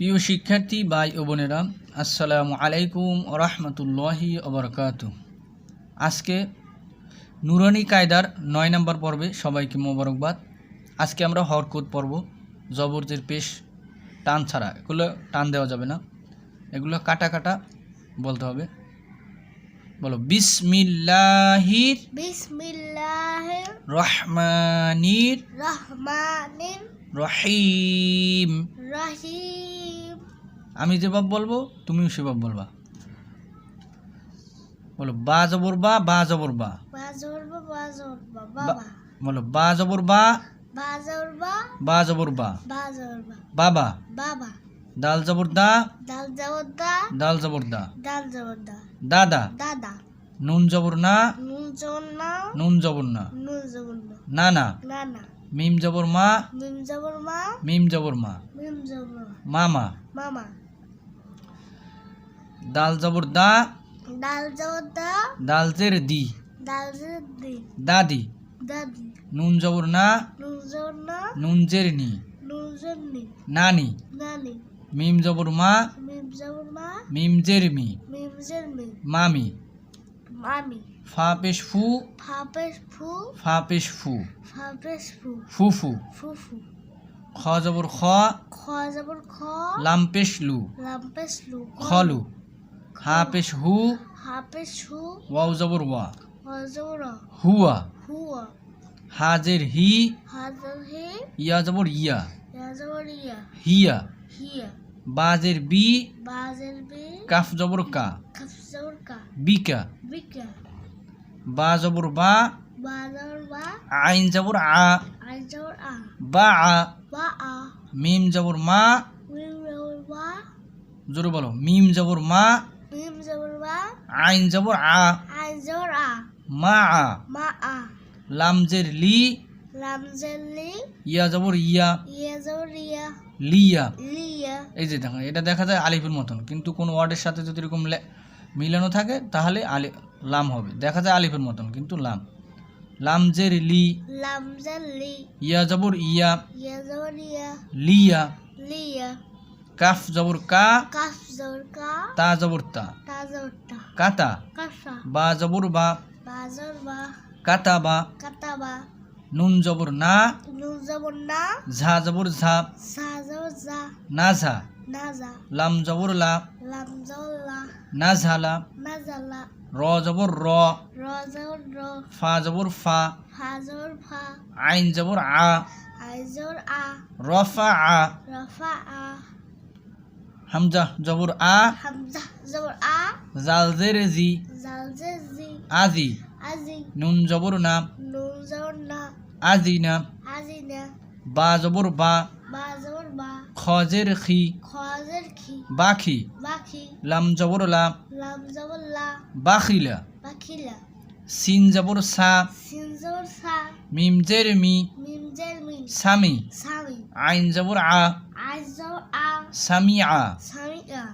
প্রিয় শিক্ষার্থী ভাই ও বোনেরা আসসালামু আলাইকুম রহমতুল্লাহি ওবরকাত আজকে নুরানি কায়দার নয় নম্বর পর্বে সবাইকে মোবারকবাদ। আজকে আমরা হরকত পর্ব জবরদের পেশ টান ছাড়া এগুলো টান দেওয়া যাবে না। এগুলো কাটা কাটা বলতে হবে। বলো বিসমিল্লাহির বিসমিল্লাহির রহমানির রহমানির রহিম। রহিম। আমি যেভাবে বলব তুমিও সেভাবে বলবা। বলো বা জবর বা বা জবর বা। বলো বা জবর বা বা জবর বা বাবা বাবা দাল জবর দা। দাল জবর দা। দাল জবর দা। দাল জবর দা। দাদা। দাদা। নুন জবর না। নুন জবর না। নুন জবর না। নুন জবর না। না না নানা। মিম জবর মা। মিম জবর মা। মিম জবর মা। মিম জবর মামা। মামা। দাল জবর দা দাল জবর দা দাল জের দি। দাল জবর দি দাদি দাদি নুন জবর না নুন জবর না নুন জের নি। নুন জবর নি। নানি নানি মিম জবর মা মিম জবর মা মিম জের মি। মিম জবর মি। মামি মামি ফা পেশ ফু। ফাপেশ ফু। ফা পেশ ফু। ফাপেশ ফু। ফুফু ফুফু খ জবর খ। খ জবর খ। লাম পেশ লু। লাম্পেশ লু। খলু হা পেশ হু হাপেশ হু ওয়াও জবর ওয়া হজর হুয়া হুয়া হাজের হি হাজর হে ইয়া জবর ইয়া ইয়া হিয়া হিয়া বাজের বি বাজের বে কাফ জবর কা কাফ জবর কা বিকা বিকা বা জবর বা বাজর বা আইন জবর আ আজর আ বা আ বা আ মিম জবর মা মিম জবর বা জোরে বলো মিম জবর মা জবর বা আইন জবর আ। মা আ। মা আ। লামজের লি। লামজেলি ইয়া জবর ইয়া। ইয়া লিয়া। লিয়া। এই যে দেখো এটা দেখা যায় আলিফের মতন কিন্তু কোনো ওয়ার্ডের সাথে যদি এরকম মিলানো থাকে তাহলে আলি লাম হবে। দেখা যায় আলিফের মতন কিন্তু লাম। লামজের লি। লামজেলি ইয়া জবর ইয়া। ইয়াজর ইয়া। লিয়া। লিয়া। কাফ জবর কা কাফ জবর কা তা জবর তা। তাজর তা। কাতা। কাসা বা জবর বা। বাজর বা। কাতা বা। কাতাবা নুন জবর না। নুন জবর না। ঝা জবর ঝা। সা জবর জা না ঝা। নাজা লাম জবর লা। লাম জবর লা। না ঝালা নাজালা র জবর র। র জবর র। ফা জবর ফা। ফা জবর ফা। আইন জবর আ। আই জবর আ। রফা আ। রফা আ। হামজা জবর আ। হামজা জবর আ। জাল জের জি জাল জে জি আজি। আজি। নুন জবর না। নুন জবর না। আজি না। আজি না। বা জবর বা। বা জবর বা। খজের খি। খজের খি। বাখি। বাখি। লাম জবর লা। লাম জবর লা। বাখিলা। বাখিলা। সিন জবর সা। সিন জবর সা। মিম জের মি। সামি আইন জবর আ আই জবর আ সামি আ সামি আ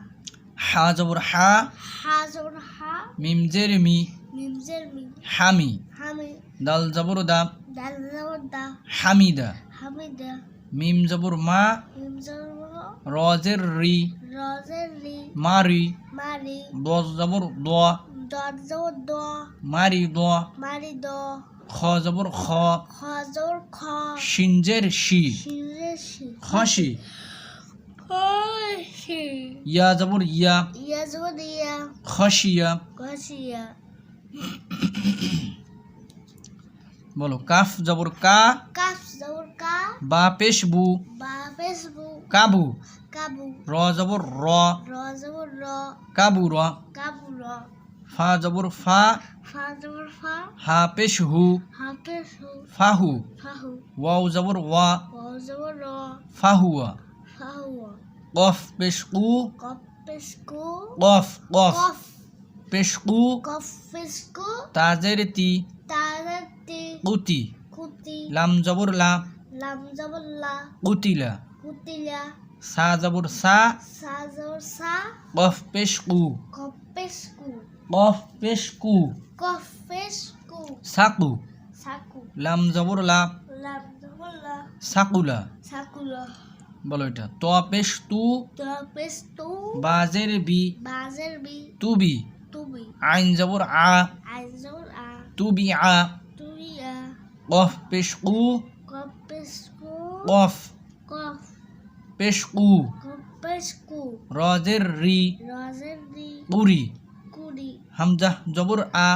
হা জবর হা মিম জের মি হামি দাল জবর দা হামিদা মিম জবর মা রজের রি মারি দশ জবর দোয়া মারি দোয়া মারি দ খ জবর খ। খ জবর খ। সিনজের শি। শিরে শি। খসি খসি ইয়া জবর ইয়া। ইয়া জবর ইয়া। খসিয়া খসিয়া বলো কাফ জবর কা। কাফ জবর কা। বা পেশ বু। বা ফেসবু কাবু। কাবু। র জবর র। র জবর র। কাবু র। কাবু র। ফা জবর ফা ফা জবর ফা হা পেশ হু ফাহু ফাহু ওয়াও জবর ওয়া ও জবর র ফাহুয়া ফাহুয়া কফ পেশ কু কফ কফ পেশ কু তাজের তি তারাতি কুতি কুতি লাম জবর লা লাম জবর লা কুতিলা কুতিলা সা জবর সা সা জবর সা কফ পেশ কু কফেসকু কফ পেশ কু কফেসকু সাকু। সাকু। লাম জবর লা লাম জবর লা সাকুলা। সাকুলা। বলো এটা। ত পেশ তু তপেস তু বাজের বি বাজের বি তুবি। তুবি। আইন জবর আ। আইজর আ। তুবি আ। তুই আ। কফ পেশ কু কপেস কু কফ। কফ। পেশ কু রজের রি রজের রি কুড়ি হামজা জবর আ।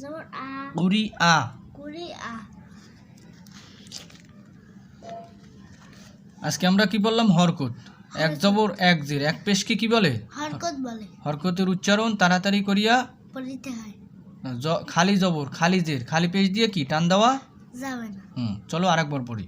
জবর আ। উরি আ। আজকে আমরা কি বললাম? হরকত। এক জবর এক জের। এক পেশকে কি বলে? হরকত বলে। হরকতের উচ্চারণ তাড়াতাড়ি করিয়া পড়িতে হয়। খালি জবর খালি জের। খালি পেশ দিয়ে কি? টান দেওয়া? যাবে না। হুম চলো আরেকবার পড়ি।